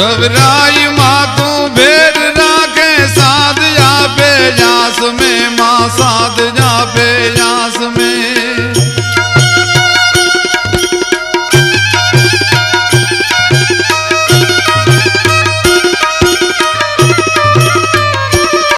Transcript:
ગભરાય માતા